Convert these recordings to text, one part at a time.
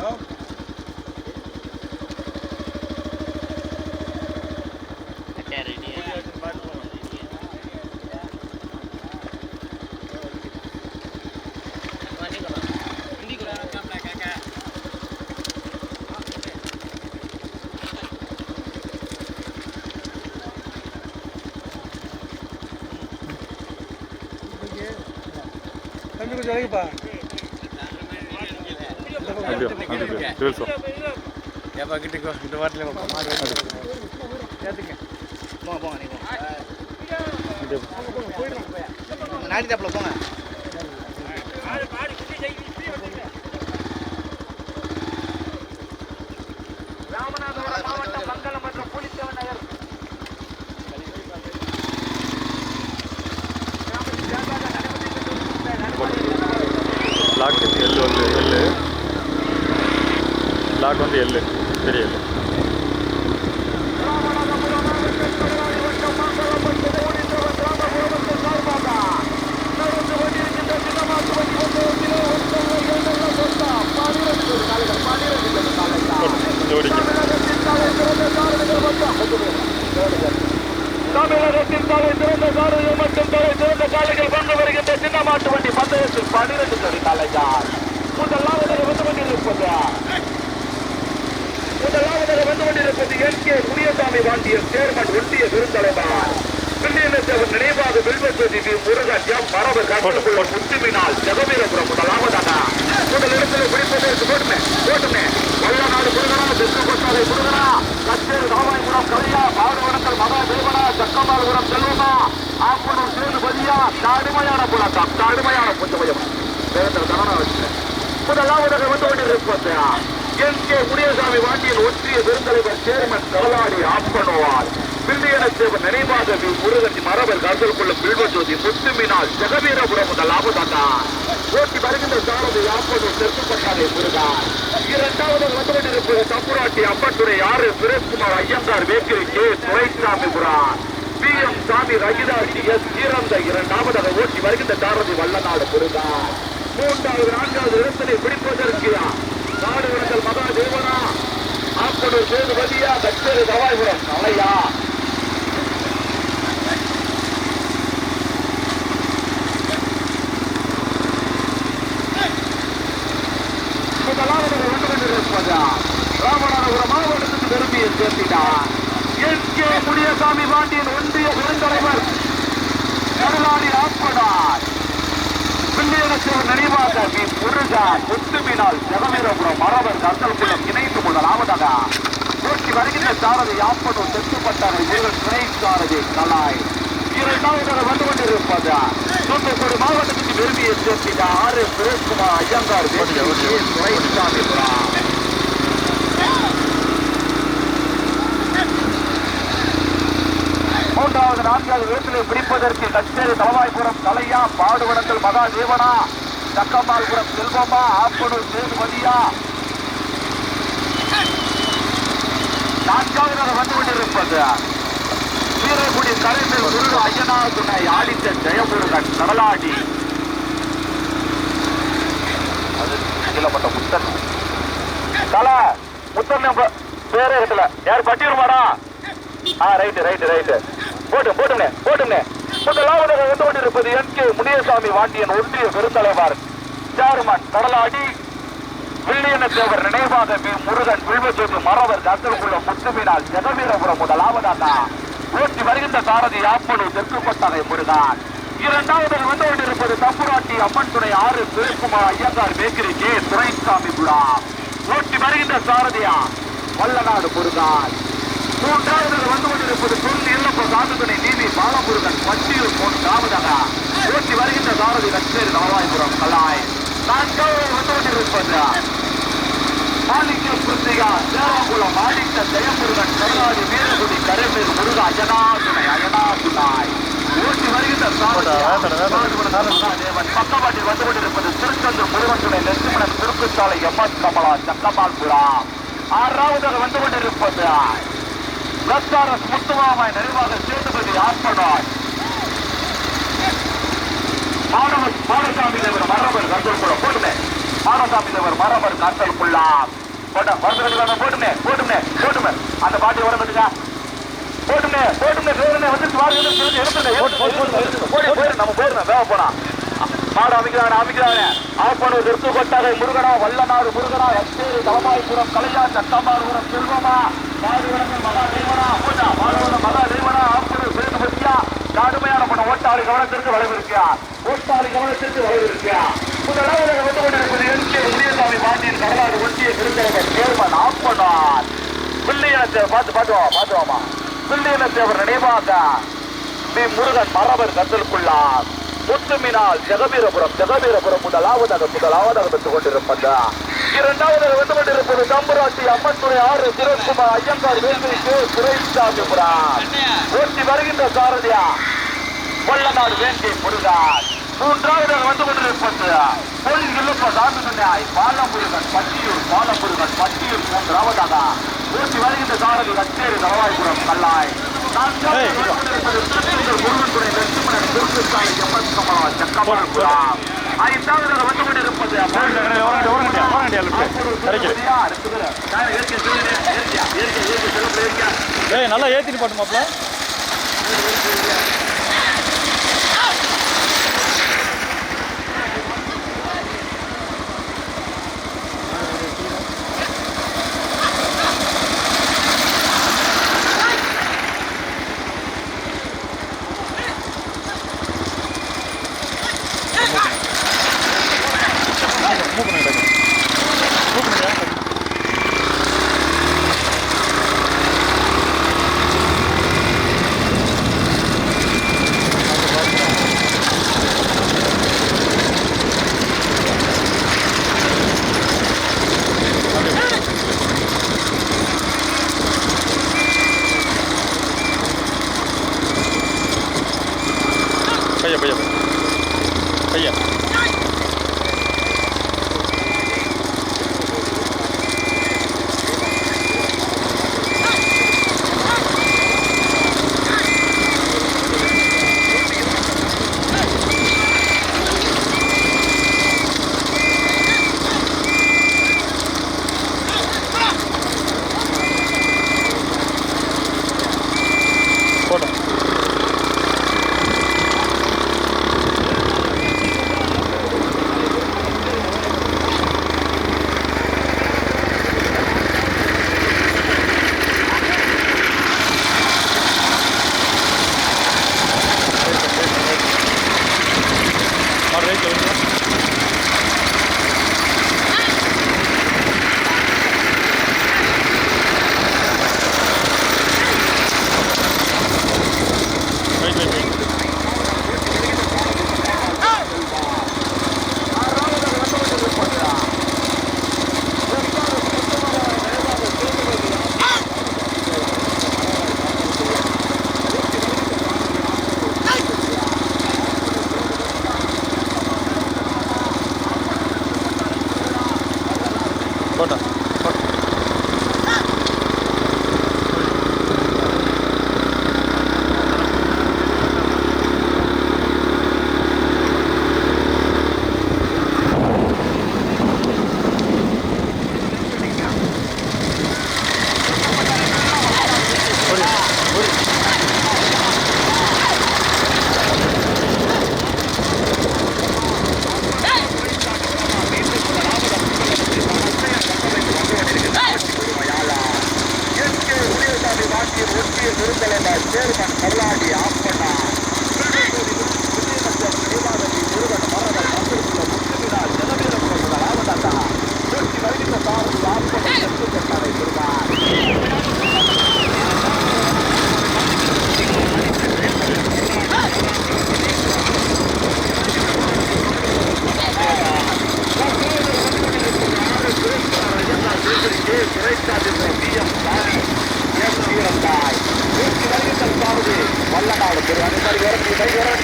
Ini ko dyan ba? తెలుసు ஏப்பா கிட்ட இந்த வாட்டில் ஏற்றுங்க போங்க போங்க நீ போங்க நாட்டிட்டாப்புல போங்க பிளாக் வந்து எள்ளு பெரிய எள்ளு ஜோடிக்கு தமிழகத்தின் தலை சிறந்த சாரதிகள் மற்றும் தலை சிறந்த காலைகள் கொண்டு வருகின்ற சின்ன மாட்டு வண்டி பந்தயத்தில் பனிரெண்டு ஜோடி வந்து முதலாவதாக வந்து கொண்டிருப்பது என் கே முனியசாமி வாண்டியர் சேர்மன் ஒன்றிய பெருந்தலைவர். பிள்ளையினத்தவர் நினைவாக வில்வசதி முருகன் எம் மரபு கட்டுக்குள்ள முத்துமினால் ஜெகவீரபுரம் முதலாவதாக. முதல் இடத்துல பிடிப்பதற்கு போட்டுமே போட்டுமே. வல்லநாடு முருகனா தெற்கு கொட்டாரை முருகனா கச்சேரி ராமாயபுரம் கலையா பாடுவடங்கள் மகா தேவனா சக்கமால்புரம் செல்வமா ஆப்பனூர் சேதுபதியா கடுமையான புலக்கம் கடுமையான புத்தமயம். வேறத்தில் கவனம் வச்சு முதலாவதாக வந்து கொண்டிருப்பது என் கே முனியசாமி வாண்டியின் ஒன்றிய பெருந்தலைவர் சேர்மன் கவலாடி ஆப்பனோவார். பில்லியனத்தேவன் நினைவாதவி முருகன் மரபர் கருதல் கொள்ளும் பில்வஜோதி முத்துமினால் ஜெகவீரபுரம் முதல் லாபதாண்டா ஓட்டி வருகின்ற சாரதி ஆப்பனூர் தெற்கு பட்டாதை முருகான் இரண்டாவது வந்துவிட்டிருப்பது தம்புராட்டி அப்பட்டுரை ஆறு சுரேஷ்குமார் ஐயங்கார் வேக்கிரி கே துரைசாமி புரான் பி எம் சாமி ரகிதாசி எஸ் ஈரந்த இரண்டாவதாக ஓட்டி வருகின்ற சாரதி வல்லநாடு முருகான் மூன்றாவது நான்காவது இடத்தினை பிடிப்பதற்கு நாடு மகா தேவனா ஆப்பனூர் சேதுபதியா கச்சேரி தவாய்புரம் தலையா? முதலாவது ராமநாதபுரம் மாவட்டத்துக்கு பெருமையை சேர்த்தினார் என் கே. முனியசாமி பாண்டியன் ஒன்றிய பெருந்தலைவர் கருளாடி ஆப்பனார் பிள்ளையரசர் நினைவாக வி முத்துமினால் ஜெகவீரபுரம் மரவர் கந்தல்குளம் இணைந்து முதலாவதாக போட்டி வருகின்ற சாரதி யாப்பனூர் தெற்குப்பட்டாரை வீரர் துணை சாரதி கலாய். இரண்டாவதாக வந்து கொண்டிருப்பது. தூத்துக்குடி மாவட்டத்துக்கு பெருமையை சேர்த்திட்ட ஆறு சுரேஷ்குமார் ஐயங்கார் துணைசாமி மூன்றாவது நான்காவது இடத்திலே பிடிப்பதற்கு கச்சேரி தலவாய்புரம் தலையா பாடுவடங்கள் மகா தேவனா. தக்கம்மாள்புரம் செல்வமா ஆப்பனூர் சேதுமதியா நான்காவது வந்து கொண்டிருப்பது. வீரர்குடி தலைமையில் முருக ஐயனா துணை ஆடித்த ஜெயமுருகன் கடலாடி. அது கீழப்பட்ட முத்தன் தலை முத்தன் பேரே இருக்கல யார் பட்டியலுமாடா ஆ ரைட்டு ரைட்டு ரைட்டு போட்டு போட்டுங்க போட்டுங்க முதலாவதாக வந்து கொண்டிருப்பது என் கே முனியசாமி வாண்டியன் ஒன்றிய பெருந்தலைவர் சேர்மன் கடலாடி வில்லியன தேவர் நினைவாக வி முருகன் வில்வஜோதி மரவர் கந்தல்குள்ள முத்துமினால் ஜெகவீரபுரம் முதலாவதாக ஓட்டி வருகின்ற சாரதி யாப்பனு தெற்கு கொட்டகை முருகன். இரண்டாவது வந்து கொண்டிருப்பது தம்புராட்டி அம்மன் துணை ஆறு திருக்குமார் ஐயங்கார் பேக்கரி கே. துரைசாமி புலா ஓட்டி வருகின்ற சாரதியா? வல்லநாடு முருகன். மூன்றாவது வந்து கொண்டிருப்பது பொருள் இல்லப்ப மூன்றாவதாக ஓட்டி வருகின்ற சாரதி கச்சேரி நாராயபுரம் கலாய் நான்காவது வந்து கொண்டிருப்பது மாணிக்க புத்திகா சேராகுளம் மாணிக்க ஜெயமுருகன் கருணாடி வீரகுடி கரைமேல் முருகா அயனா துணை அயனா துணாய் ஓட்டி வருகின்ற சாரதி. மகாதேவன் பக்கவாட்டில் வந்து கொண்டிருப்பது திருச்செந்தூர் முருகன் துணை நெருமணன் திருக்குச்சாலை எம் எஸ் கமலா சக்கமால்புரா ஆறாவதாக வந்து கொண்டிருப்பது. எஸ்ஆர்எஸ் முத்துமாமாய் நிறைவாக சேதுபதி ஆர்ப்பனாய் மாணவர் மாடசாமி தேவர் மரபர் கந்தல்குள்ள போட்டுமே. மாடசாமி தேவர் மரபர் கந்தல்குள்ளா போட்ட வருஷத்துக்கு போட்டுமே போட்டுமே போட்டுமே. அந்த பாட்டி வரதுக்கா போட்டுமே போட்டுமே வேறுனே வந்து தெரிஞ்சு எடுத்துங்க போடி போயிரு நம்ம போயிரு வேக போனா மாடு அமைக்கிறாங்க அமைக்கிறாங்க ஆப்பனூர் திருத்து கொட்டாகை முருகனா வல்லநாடு முருகனா எஸ்தேரி தலமாய்புரம் கலையா சட்டமாறுபுரம் செல்வமா மாடுவரங்கள் மகா தெய்வனா பூஜா மாடுவரம் மகா தெய்வனா ஆப்பனூர் கடுமையான பண்ண ஓட்டாளி கவனத்திற்கு வளைவிருக்கியா ஓட்டாளி கவனத்திற்கு வளைவிருக்கியா முதலாவது வந்து கொண்டிருப்பது என் கே. உதயசாமி பாண்டியன் கடலாடு ஒன்றிய திருத்தலைவர் சேர்மன் ஆப்பனார் வில்லியனத்தை பார்த்து பார்த்துவா பார்த்துவாமா வில்லியனத்தேவர் நினைவாக பி முருகன் மரபர் கத்தலுக்குள்ளார் முத்துமினால் ஜெகபீரபுரம் ஜெகபீரபுரம் முதலாவதாக முதலாவதாக பெற்றுக் கொண்டிருப்பதா. இரண்டாவதாக வந்து கொண்டிருப்பது தம்புராட்டி அம்மன் துறை ஆறு சிவகுமார் ஐயங்கார் வேல்வி கே சுரேஷாமிபுரம் ஓட்டி வருகின்ற சாரதியா வல்லநாடு வேண்டி முருகன். மூன்றாவதாக வந்து கொண்டிருப்பது பொன் இல்லப்ப சாமி சொன்னாய் பாலமுருகன் பட்டியூர் பாலமுருகன் பட்டியூர் மூன்றாவதாக ஓட்டி வருகின்ற சாரதி கச்சேரி தலவாய்புரம் கல்லாய். நான்காவது முருகன் துறை லட்சுமணன் திருச்சாலை எம்எஸ் கமலா கொண்டிருப்பது ஏய் நல்லா ஏத்திட்டு பாட்டு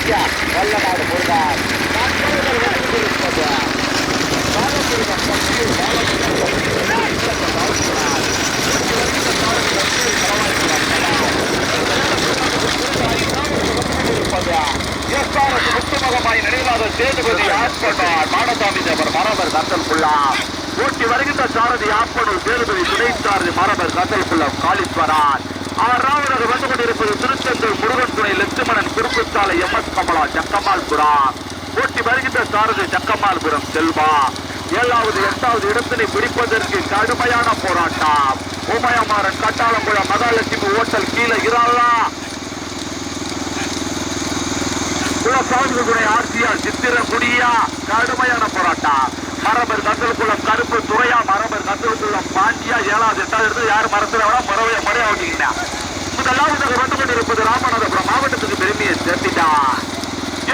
கை வல்லநாடு முருகன் முத்துமகமாய் நினைவாக சேதுபதி ஆட்பட்டார் மாடசாமி தேவர் மரபர் கத்தல் குள்ளாம் ஊட்டி வருகின்ற சாரதி ஆப்பனூர் சேதுபதி துணை சாரதி மரபர் கத்தல் குள்ளம் காளீஸ்வரன் ஆறாவதாக வந்து கொண்டிருப்பது திருச்செந்தூர் முருகன் துணை லட்சுமணன் குறுக்குச்சாலை எம் எஸ் கமலா ஜக்கமால்புரம் போட்டி வருகின்ற சாரதி ஜக்கமால்புரம் செல்வா. ஏழாவது எட்டாவது இடத்தினை பிடிப்பதற்கு கடுமையான போராட்டம். உமயமாறன் கட்டாளம்புழம் மகாலட்சுமி ஓட்டல் கீழே இறாளா குலசாமிகளுடைய ஆட்சியால் சித்திரக்குடியா கடுமையான போராட்டம். மரபர் கந்தல்குளம் கரு பாட்டியா பாண்டியா ஏழாவது எட்டாவது இடத்துல யார் மரத்துல மறவைய முறையா ஓட்டிக்கிட்டா முதலாவதாக வந்து கொண்டிருப்பது ராமநாதபுரம் மாவட்டத்துக்கு பெருமையை சேர்த்திட்டார்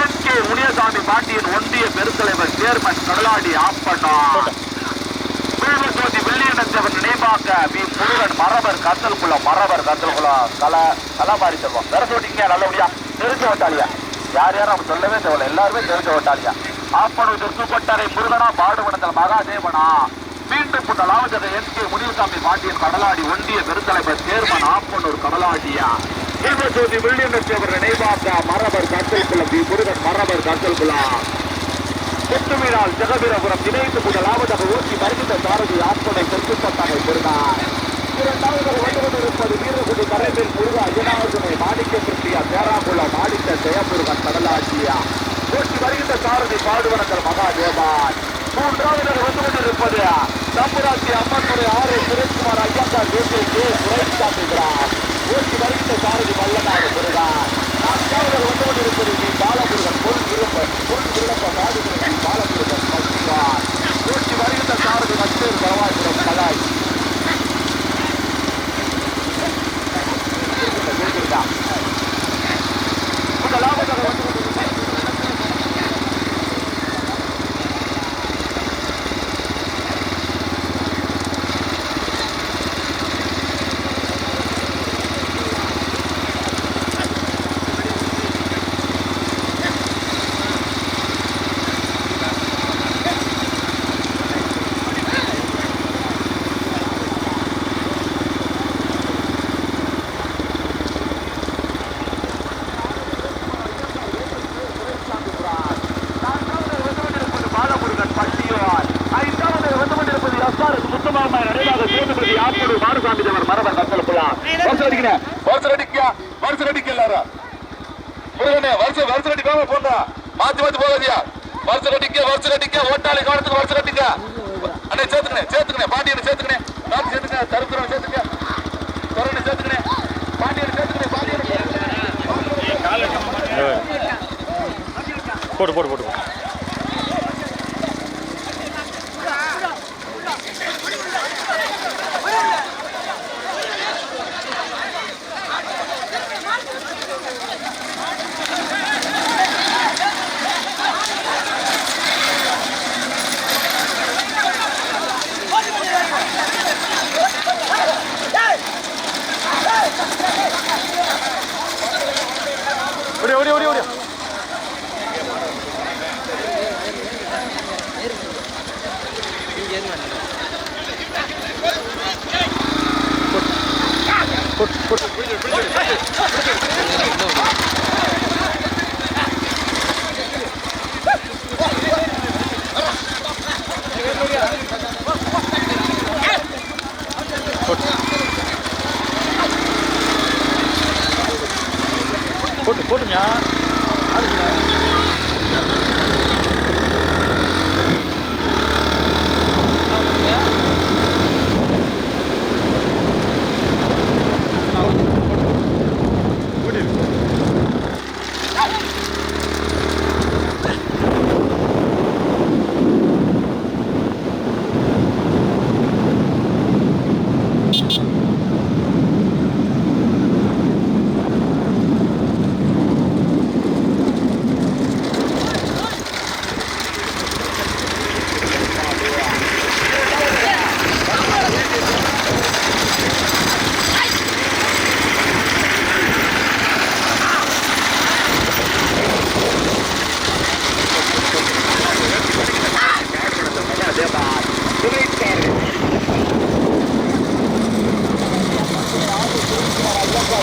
என் கே முனியசாமி பாண்டியன் ஒன்றிய பெருத்தலைவர் சேர்மன் கடலாடி ஆப்பண்ணா. வில்வசோதி வில்லியனத்தவன் நினைவாக்க வி முருகன் மரபர் கத்தல்குளம் மரபர் கத்தல்குளம் கல கலாபாரி செல்வம் வேற சொல்லிட்டீங்க நல்லபடியா. தெரிஞ்ச வட்டாளியா? யார் யாரும் அவன் சொல்லவே தேவையில்ல. எல்லாருமே தெரிஞ்ச ஓட்டாளியா ஆப்பனூர் திருத்துப்பட்டறை முருகனா பாடுவனத்தல் மகாதேவனா? முதலாவது புட்டலாவதக என் கே முனிசாமி பாண்டியன் கடலாடி ஒன்றிய பெருந்தலைவர் சேர்மன் ஆப்பனூர் கடலாடியா. வில்வசோதி வெள்ளியனத்தவர் நினைவாக்க மரபர் கத்தல்குளம் வி முருகன் மரபர் கத்தல்குளம் கொத்துமீனால் ஜெகவீரபுரம் இணைந்து முதலாவதாக ஊற்றி வருகின்ற சாரதி ஆட்கொடை தெற்குப்பட்டானை பெறுகிறார். இரண்டாவதாக வந்து கொண்டிருப்பது வீரகுடி கரைமேல் முருகா ஐயனாவதுனை மாணிக்க கிருஷ்ணியா தேராங்குளம் மாணிக்க ஜெயமுருகன் கடலாட்சியா ஊற்றி வருகின்ற சாரதி பாடுவனங்கள் மகாதேவான். மூன்றாவதாக வந்து கொண்டிருப்பது தம்புராட்சி அம்மன்துறை ஆறு சுரேஷ்குமார் ஐயங்கார் தேசிய கே காட்டுகிறார் ஓட்டி வருகின்ற சாரதி வல்லநாடு பெறுகிறார் நான்காவதாக வந்து கொண்டிருப்பது வி பாலமுருகன் பொருள் விரும்ப பொருள் விரும்ப பாடுகிறது பாலமுருகன் பக்திவான். ஓட்டி வருகின்ற சாரதி மற்றொரு பரவாயிரம் கலாய் முதலாவதாக வந்து கொண்டிருப்பது நான்காவது வந்து கொண்டிருப்பது பாலமுருகன் பட்டியோர் ஐந்தாவது வந்து கொண்டிருப்பது எஸ்ஆர்எஸ் முத்துமாமா நிறைவாக சேதுபதி ஆப்பூர் மாறுசாமி தேவர் மரபர் கத்தலுக்குள்ளா வருஷம் அடிக்கிறேன் வருஷம் அடிக்கா வருஷம் அடிக்க எல்லாரும் முருகனே வருஷம் வருஷம் அடிக்காம போண்டா மாத்தி மாத்தி போகாதியா? வருஷம் கட்டிக்க வருஷம் கட்டிக்க ஓட்டாளி காலத்துக்கு வருஷம் கட்டிக்க. அண்ணே சேர்த்துக்கணே சேர்த்துக்கணே பாண்டியனை சேர்த்துக்கணே நான் சேர்த்துக்கணே தருத்திரம் சேர்த்துக்க கொரோனை சேர்த்துக்கணே பாண்டியனை சேர்த்துக்கணே பாண்டியனை போடு போடு போடு.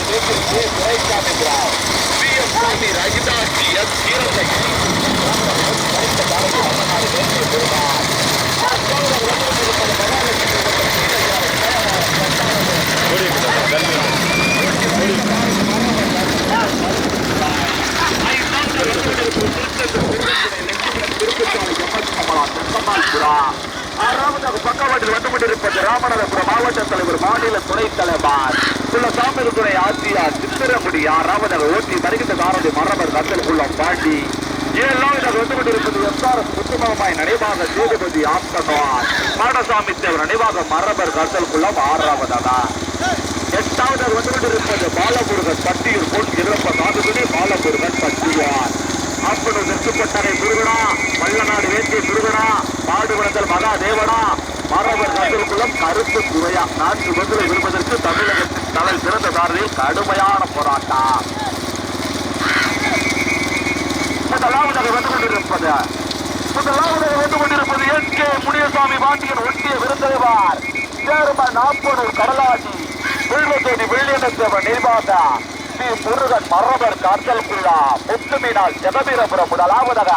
பேசிற்கு துறை காட்டுகிறார் பி எஸ் சுவாமி ரஜிதா டி எஸ் கீரசகி படித்த பக்கவாட்டில் வந்து கொண்டிருப்பது ராமநாதபுரம் மாவட்ட தலைவர் மாநில துணைத் தலைவர். உள்ள சாமிகள் துணை ஆசியார் சித்திரமுடி ஆறாவதாக ஓட்டி வருகின்ற சாரதி மரபர் கத்தல் உள்ளம் பாண்டி ஏழாவதாக வந்து கொண்டிருப்பது எஸ்ஆர்எஸ் முத்துமாமாய் நினைவாக சேதுபதி ஆப்தனவார் பாடசாமி தேவர் நினைவாக மரபர் கத்தல் குள்ளம் எட்டாவது எட்டாவதாக வந்து கொண்டிருப்பது பாலமுருகன் பட்டியூர் பொன் இருப்ப நாடுகளே பாலமுருகன் பட்டியார் அப்பனு நெற்றுப்பட்டனை முருகனா வல்லநாடு வேண்டிய முருகனா பாடுபடங்கள் மகா தேவனா மரபர் கதிர்குளம் கருத்து சுவையா நான்கு மதுரை விடுவதற்கு தமிழக தலை சிறந்த சாரதியில் கடுமையான போராட்டம். முதலாவதாக வந்து கொண்டிருப்பது. முதலாவதாக வந்து கொண்டிருப்பது என் கே முனியசாமி பாண்டியன் ஒட்டிய விருந்தேவார். சேர்மன் நாப்பனூர் கடலாடி வில்வத்தோடி வெள்ளியனத்தேவன் நிர்வாக ஸ்ரீ முருகன் மரபர் காத்தல் குள்ளா முத்துமீனால் ஜெகபீரபுரம் முதலாவதாக.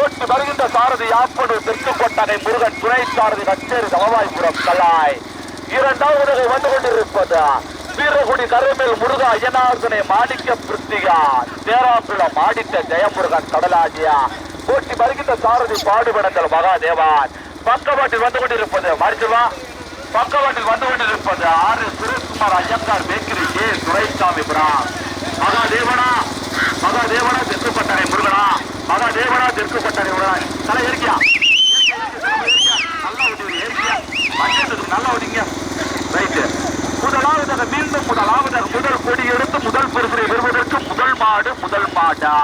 ஓட்டி வருகின்ற சாரதி யாப்பனூர் தெற்கு கொட்டகை முருகன் துணை சாரதி கச்சேரி தவவாய்புரம் கலாய் இரண்டாவதாக வந்து கொண்டிருப்பது வீரகுடி கருமேல் முருகா ஐயனார்தனை மாணிக்க பிருத்திகா. தேராங்குளம் மாடித்த ஜெயமுருகன் கடலாஜியா போட்டி வருகின்ற சாரதி பாடுபடங்கள் மகாதேவான். பக்கவாட்டில் வந்து கொண்டிருப்பது மறிச்சுவா பக்கவாட்டில் வந்து கொண்டிருப்பது ஆறு சுரேஷ்குமார் ஐயங்கார் மேக்கிரி கே துரைசாமி புரா மகாதேவனா? மகாதேவனா தெற்கு பட்டறை முருகனா? மகாதேவனா தெற்கு பட்டறை தலை இருக்கியா நல்லா ஓடிங்க நல்லா ஓடிங்க முதலாவதாக மீண்டும் முதலாவதாக முதல் கொடி எடுத்து முதல் பரிசனை பெறுவதற்கு முதல் மாடு முதல் மாடா.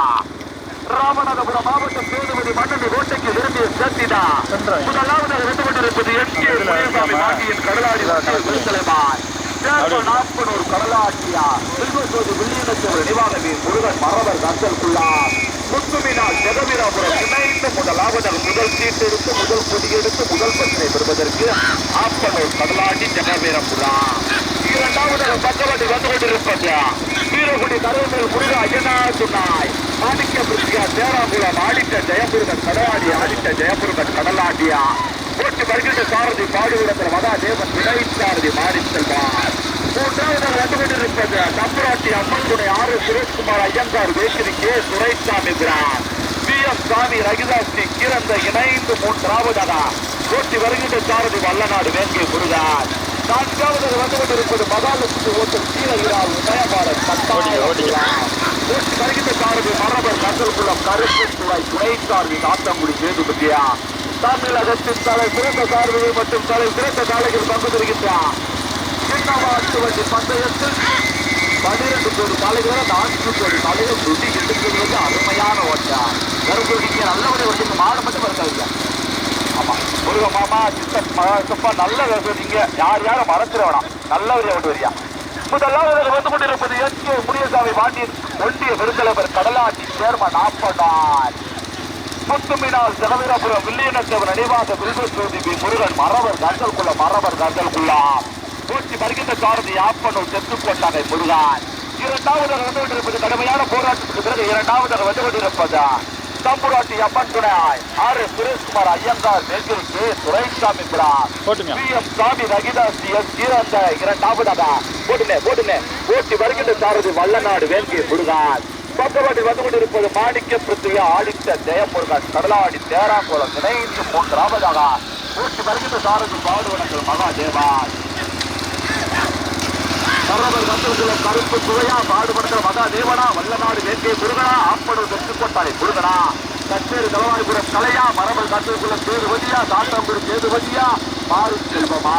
ராமநாதபுரம் மாவட்டம் சேதுபதி மன்னன் கோட்டைக்கு விரும்பிய சேர்த்திடா முதலாவதாக வந்து கொண்டிருப்பது என் கே மாட்டியின் கடலாடி சேர்மன் நாப்பனூர் கடலாட்டியா. செல்வசோதி வில்லியனத்தவர் நிவாகவி முருகன் மரவர் கந்தல்குள்ளார் முத்துமினால் ஜெகவீராபுரம் இணைந்து முதலாவதாக முதல் சீட்டு எடுத்து முதல் கொடி எடுத்து முதல் பரிசனை பெறுவதற்கு ஆப்பனூர் கடலாட்டி ஜெகவீரபுரம் இரண்டாவது பக்கவாட்டி வந்து கொண்டிருப்பது வீரகுடி கருவமேல் முருகா ஐயனார் துணாய் மாணிக்க பிரியா தேராங்குளம் ஆடிட்ட ஜெயமுருகன் கடலாடி ஆடிட்ட ஜெயமுருகன் கடலாட்டியா? போட்டு வருகின்ற சாரதி பாடுவிடத்தில் மதா தேவன் விடை சாரதி மாறி செல்வார். மூன்றாவது வந்து கொண்டிருப்பது தம்பராட்டி அம்மன் துணை ஆறு சுரேஷ்குமார் ஐயங்கார் வேசிரி கே. துரைசாமி பிரான் பி. எம். சாமி ரகிதாஸ்ரீ கிரந்த இணைந்து மூன்றாவதாக போட்டி வருகின்ற சாரதி வல்லநாடு வேங்கை முருகான். நான்காவதாக வந்து கொண்டிருப்பது மகாலட்சுமி ஓட்டம் கீழகிரால் போட்டி வருகின்ற சாரதி மரபர் கந்தல்குளம் கருப்பு துறை துணை சாரதி சாத்தங்குடி சேதுபதியா தமிழகத்தின் தலை சிறந்த சாரதிகள் மற்றும் தலை சிறந்த சாலைகள் பங்கு பெறுகின்றார். சின்னவாட்டு வண்டி பந்தயத்தில் பன்னிரண்டு கோடி காலைகளை நான்கு கோடி காலைகள் சுட்டி எடுக்கிறது அருமையான ஓட்டம். கரும்புடிக்க நல்லபடி வண்டிங்க மாடு மட்டும் இருக்காங்க ஆமாம் முருக மாமா சித்தன் மகப்பா நல்ல விவசாயிங்க யார் யாரும் மறந்துட வேணாம். நல்லவரையா கொண்டு வரியா முதலாவது வந்து கொண்டிருப்பது எஸ் கே முனியசாமி பாண்டியன் ஒன்றிய விருந்தலைவர் கடலாட்டி சேர்மன் ஆப்பனார். முத்துமினால் ஜெகவீரபுரம் வில்லியனத்தவர் நினைவாக வில்வசோதி பி. முருகன் மரவர் கந்தல்குள்ள மரவர் கந்தல்குள்ளா போட்டி வருகின்ற சாரதி ஆப்பனூர் செத்து கோட்டாகை முருகன் இரண்டாவது வந்து கொண்டிருப்பது கடுமையான போராட்டத்துக்கு பிறகு இரண்டாவதாக வந்து கொண்டிருப்பது? தம்புராட்டி அப்பன் துணை ஆர் சுரேஷ்குமார் ஐயங்கார் நெஞ்சில் கே துரைசாமி புரா போட்டுங்க. பி எம் சாமி ரகிதாஸ் எஸ் கீரந்த இரண்டாவதாக. போட்டுனே போட்டுனே போட்டி வருகின்ற சாரதி வல்லநாடு வேங்கை முருகன். பக்கவாட்டில் வந்து கொண்டிருப்பது மாணிக்க பிருத்திவியா ஆடித்த ஜெயமுருகன் கடலாடி தேராங்குளம் இணைந்து மூன்றாவதாக. போட்டி வருகின்ற சாரதி பாடுவனங்கள் மகாதேவான் சரவர் கந்தகுலம் கருப்பு சுவையா பாடுபடுத்த மகா தேவனா வல்லநாடு வேங்கை முருகனா ஆப்பனூர் கற்றுக்கொண்டாலே முருகனா. கச்சேரி தலவாய்புரம் கலையா மரபல் கந்தகுலம் சேதுபதியா சாத்தம்பூர் சேதுபதியா மாறு செல்வமா?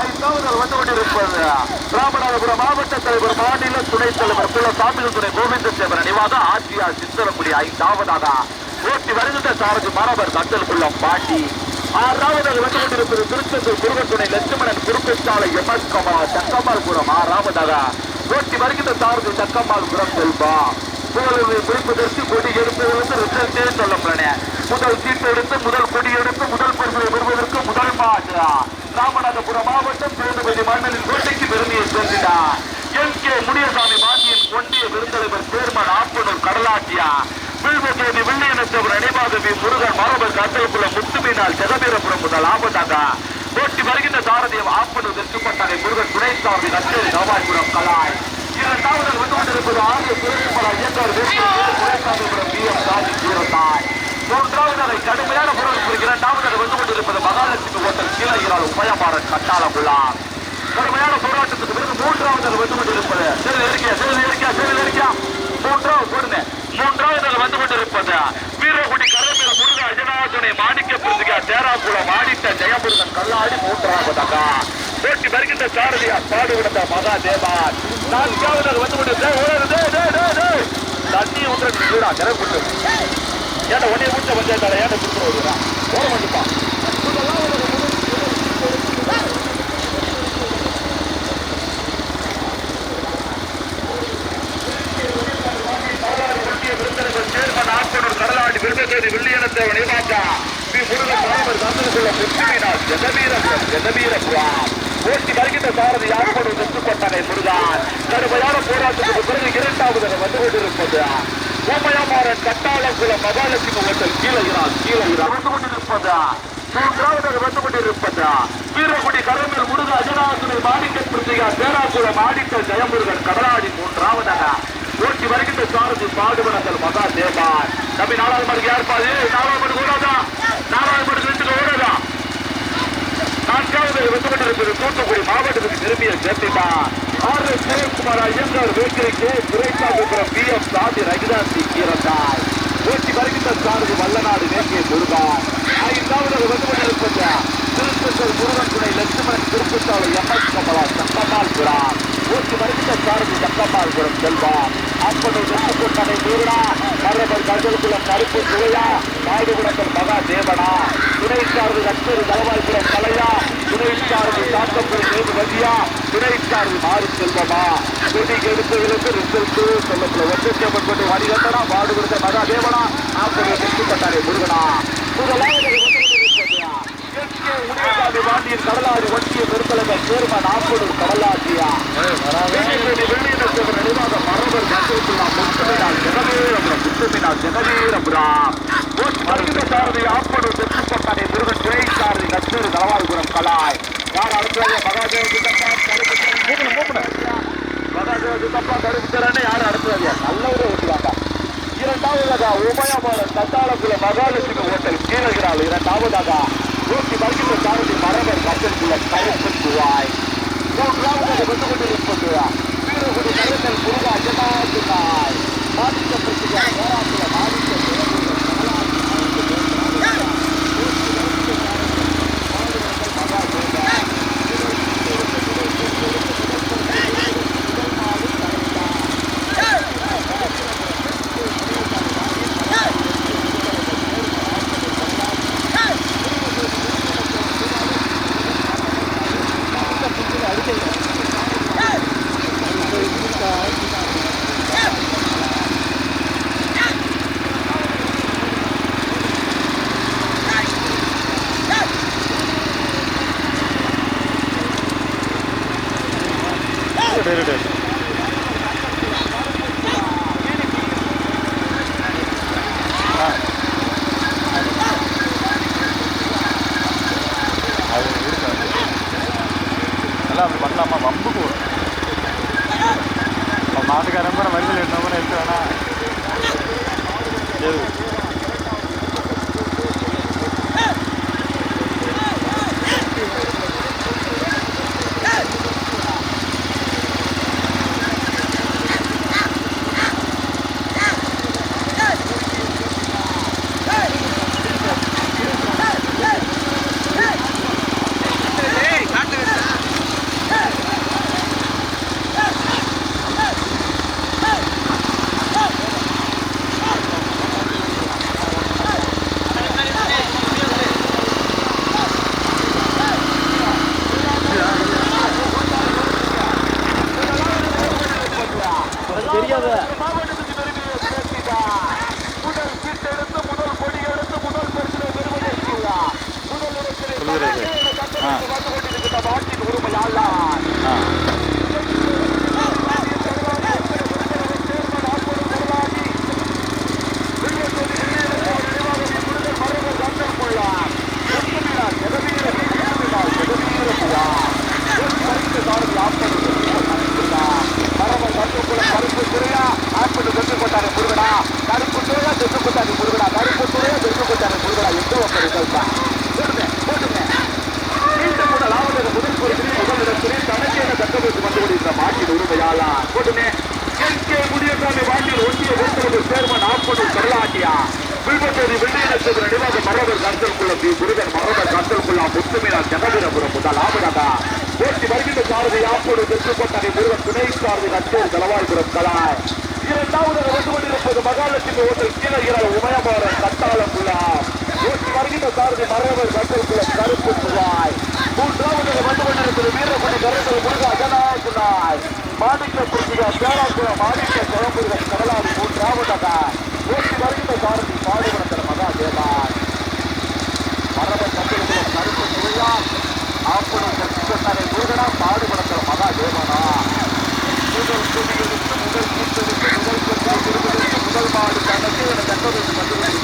ஐந்தாவது வந்து கொண்டிருப்பது ராமநாதபுரம் மாவட்ட தலைவர் மாநில துணைத் தலைவர் குல சாமிகள் துணை கோவிந்த சேவர் நிவாத ஆட்சியார் சித்தரக்குடி ஐந்தாவதாக ஓட்டி வருகின்ற சாரதி மரபர் கந்தல்குள்ளம் பாட்டி. ஆறாவது கொண்டிருப்பது திருச்செந்தூர் குருகத்துணை லட்சுமணன் குறுக்குச்சாலை எம் எஸ் கமா தக்கம்மாள்புரம் ஆறாவதாக ஓட்டி வருகின்ற சாரதி தக்கம்மாள்புரம் செல்வா. புகழை குறிப்பதற்கு கொடி எடுப்பதற்கு ரிசல்ட்டே சொல்ல முடியல முதல் சீட்டு எடுத்து முதல் கொடி எடுத்து முதல் பரிசை பெறுவதற்கு முதல் மாற்றா. ராமநாதபுரம் மாவட்டம் திருநெல்வேலி மன்னனின் கோட்டைக்கு பெருமையை சேர்ந்தார் என் கே முனியசாமி பாண்டியன் ஒன்றிய விருந்தலைவர் சேர்மன் ஆப்பனூர் கடலாட்டியா. வில்வத்தோதி வில்லியனத்தவர் நினைவாதவி முருகன் மரபர் கத்தலுக்குள்ள முத்துமீனால் ஜெகபீரபுரம் முதல் ஆபத்தாக்கா போட்டி வருகின்ற சாரதியம் ஆப்பனு வெற்றுப்பட்டாரை முருகன் துணை சாரதி கச்சேரி நவாய்புரம் கலாய். இரண்டாவது வந்து கொண்டிருப்பது ஆகிய திருமல இயக்கர் துணைசாமிபுரம் பி எம் ராஜி சூரத்தாய் மூன்றாவது அதை கடுமையான பொருள் இரண்டாவது வந்து கொண்டிருப்பது மகாலட்சுமி ஓட்டல் கீழகிறால் உபயமாறன் கட்டாளமுலாம் கடுமையான போராட்டத்துக்கு பிறகு மூன்றாவது வந்து கொண்டிருப்பது சிறு இருக்கியா சிறு இருக்கியா சிறு இருக்கியா மூன்றாவது போடுனேன். மூன்றாவது வந்து கொண்டிருப்பது வீரகுடி கரமீர முருக அஜனாஜனை மாணிக்க பிரிசிகா தேராக்குளம் ஆடித்த ஜெயமுருகன் கல்லாடி மூன்றாவதாக. போட்டி வருகின்ற சாரதியா பாடுவிடத்த மகா தேவான் நான்காவது வந்து கொண்டு தண்ணி ஓடு, கூட கரை கொண்டு ஏன்னா உடனே ஊற்ற பஞ்சாயத்தால ஏன்னா கொடுத்துருவா ஓட மாட்டுப்பான் சேர்மன் ஆப்பனூர் கடலாடி வில்லியனத்தேவன் ஏமாற்றா. முருகன் தந்தனுக்குள்ள ஜெகவீரபுரம் ஜெகவீரபுரம். போட்டி வருகின்ற சாரதி ஆப்பனூர் வெற்றுப்பட்டனை முருகான் கடுமையான போராட்டத்துக்கு பிறகு இரண்டாவது வந்து கொண்டிருப்பது. சோமயாமாறன் கட்டாளக்குளம் மகாலட்சுமி ஹோட்டல் கீழகிறார் கீழகிறார் வந்து கொண்டிருப்பது? மூன்றாவது வந்து கொண்டிருப்பது? வீரகுடி கரமில் முருக அஜனாசுரை மாணிக்க பிரியா பேராக்குளம் ஆடிக்கல் ஜெயமுருகன் கடலாடி மூன்றாவதாக ஓட்டி வருகின்ற சாரதி பாடுபடங்கள் மகா தேவான் தம்பி நாலாவது மணிக்கு யார் பாது? நாலாவது மணிக்கு ஓடாதா நாலாவது மணிக்கு ரெண்டுக்கு ஓடாதா? நான்காவது வந்து கொண்டிருப்பது தூத்துக்குடி மாவட்டத்துக்கு திரும்பிய ஜெட்டிமா ஆர் எஸ் சிவகுமார் ஐயங்கார் வேக்கிரிக்கு துரைக்காவிபுரம் பி எம் சாதி ரகுதாசி கீரந்தாய் ஓட்டி வருகின்ற சாரதி வல்லநாடு வேக்கிய முருகன் ஐந்தாவது வந்து கொண்டிருப்பது திருப்பத்தூர் முருகன் துணை லட்சுமணன் திருப்பத்தாளு எம் எஸ் கமலா சங்கம்மாள் புறான் வருகின்ற சாரதி சக்கம்மாள்புரம் செல்வம் அப்பனூர் வெட்டுக்கொட்டனை முருகா மரபர் கஜல்குளம் கருப்பு சுவையா நாடுகுடங்கள் மகா தேவனா. துணை சாரதி கச்சேரி தலவாய்புரம் கலையா துணை சாரதி சாத்தப்பூர் நேரு வதியா துணை சாரதி மாறு செல்வமா. கொடிக்கு எடுத்தவர்களுக்கு ரிசல்ட் சொல்லப்பட ஒற்றைக்கப்பட்டு வடிகட்டனா பாடுபடுத்த மகா தேவனா. அப்பனூர் வெட்டுக்கொட்டனை முருகனா. முதலாவது பாண்டியன் கடலாடி ஒட்டிய பெருக்கலங்கள் சேர்மன் ஆப்பனூர் கடலாட்டியா நினைவாக மரபர் முத்துமினால் ஜெகவீரபுரம் முத்துமினால் ஜெகவீரபுரம் வருகிற சாரதி ஆப்பனூர் வெற்றுப்பட்டானை முருகன் துறை சாரதி கச்சேரி தலவாய்புரம் கலாய். யார் அடுத்தது? மகாதேவ சித்தப்பா மகாதேவ சித்தப்பா கருப்பு தரன்னு யார் அடுத்தது? நல்லவரே ஓட்டுவாங்க இரண்டாவதாக உமயமாறன் தத்தாளக்குள்ள மகாலட்சுமி ஹோட்டல். கீழகிறாள் இரண்டாவதாக நூற்றி வருகின்ற மரபர் மரபர் கட்டலுக்குள்ள குழாய் குவாய் மூன்றாவதாக வந்து கொண்டிருப்பது வீரர்களுடைய கருத்தல் முருகா ஜனாதினாய் மாநில பிரசிடர் போராட்டிய மாநில ルです。மரவர் கந்தல்குள்ள பி முருகன் மரவர் கந்தல்குள்ள முத்துமீனார் ஜெகவீரபுரம் முதலாவதாக போட்டி வருகின்ற சாரதி ஆப்போடு தெற்கு கொட்டகை முருகன் துணை சாரதி நச்சூர் தலவாய்புரம் கலாய். இரண்டாவது வந்து கொண்டிருப்பது மகாலட்சுமி ஓட்டல் கீழகிரால் உமயமாறன் கட்டாளம் உள்ளார் போட்டி வருகின்ற சாரதி மரவர் கந்தல்குள்ள கருப்பு சுவாய் மூன்றாவது வந்து கொண்டிருப்பது வீரப்பணி கருத்தல் முருகா ஜனாய் மாணிக்க புரியா பேராக்குளம் மாணிக்க குழம்புகள் கடலாறு மூன்றாவதாக போட்டி வருகின்ற சாரதி பாடுபடுத்தல் மகா தேவான் மரபன் கட்டிடத்தில் கருப்பு சுவையா முருகனா பாடுபடுத்தல் மகா தேவனா முதல் குடியிலிருந்து முதல் கூட்டெடுத்து முதல் பெற்று விருதுகளுக்கு முதல் மாடு கணக்கு என தக்கவைத்து வந்துவிடுகிற